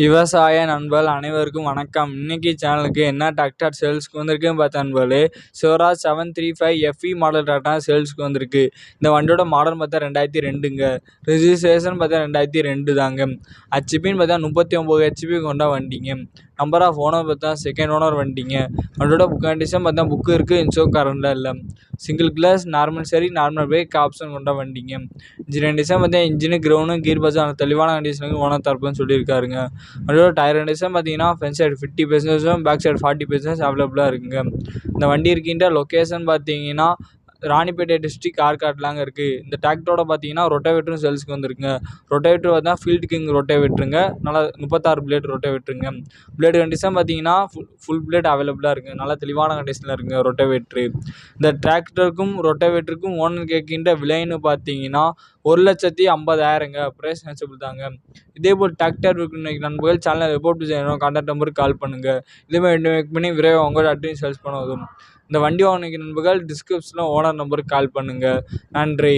விவசாய நண்பர்கள் அனைவருக்கும் வணக்கம். இன்னைக்கு சேனலுக்கு என்ன டிராக்டர் சேல்ஸ்க்கு வந்திருக்குன்னு பார்த்த நண்பர்களே. Swaraj seven three five FE model tractor சேல்ஸ்க்கு வந்திருக்கு. இந்த வண்டியோட மாடல் பார்த்தா ரெண்டாயிரத்தி ரெண்டுங்க. ரிஜிஸ்ட்ரேஷன் பார்த்தா ரெண்டாயிரத்தி ரெண்டு தாங்க ஹெச்பின்னு பார்த்தா முப்பத்தி ஒம்பது ஹெச்பி கொண்ட வண்டிங்க. நம்பர் ஆஃப் ஓனர் பார்த்தா செகண்ட் ஓனர் வண்டிங்க. வண்டியோட புக் கண்டிஷன் பார்த்தா புக்கு இருக்குது இன்சோ கரண்டில் இல்லை. சிங்கிள் கிளாஸ் நார்மல் சரி நார்மல் பிரேக் ஆப்ஷன் கொண்ட வண்டிங்க. இன்ஜின் கண்டிஷன் பார்த்தா இன்ஜினு கிரௌண்டு கீர் பஸ் தெளிவான கண்டிஷனுக்கு ஓனர் தரப்புன்னு சொல்லியிருக்காருங்க. அதோட டயர் கண்டிஷன் பார்த்தீங்கன்னா ஃப்ரண்ட் சைடு ஃபிஃப்டி பெர்சன்டேஜும் பேக் சைடு ஃபார்ட்டி பெர்சன்டேஜ் அவைலபிளாக இருக்குங்க. இந்த வண்டி இருக்கின்ற லொக்கேஷன் பார்த்தீங்கன்னா ராணிப்பேட்டை டிஸ்ட்ரிக் ஆற்காட்லாங்க இருக்குது இந்த டிராக்டரோட பார்த்தீங்கன்னா ரொட்டவேட்டரும் சேல்ஸுக்கு வந்திருக்குங்க. ரொட்டவேட்டர் பார்த்தா ஃபீல்டு கிங் ரொட்டவேட்டருங்க நல்லா முப்பத்தாறு பிளேட் ரொட்டவேட்டருங்க பிளேடு கண்டிஷன் பார்த்தீங்கன்னா ஃபுல் ஃபுல் பிளேட் அவைலபிளாக இருக்குது நல்லா தெளிவான கண்டிஷனில் இருக்குங்க ரொட்டவேட்ரு இந்த டிராக்டருக்கும் ரொட்டவேட்டருக்கும் ஓனர் கேட்கின்ற விலைன்னு பார்த்தீங்கன்னா ஒரு லட்சத்தி ஐம்பதாயிரங்க. ப்ரைஸ் நெச்சபிள் தாங்க. இதே போல் டிராக்டர் இன்னைக்கு நண்பர்கள் சேனல் ரிப்போர்ட் செய்யணும் கான்டாக்ட் நம்பருக்கு கால் பண்ணுங்கள் இதேமாதிரி ரெண்டு பண்ணி விரைவாக உங்களோட அட்டையும் சேல்ஸ் பண்ண உதவும் இந்த வண்டி வாங்கின நண்பர்கள் டிஸ்கிரிப்ஷனில் ஓனர் நம்பருக்கு கால் பண்ணுங்கள் நன்றி.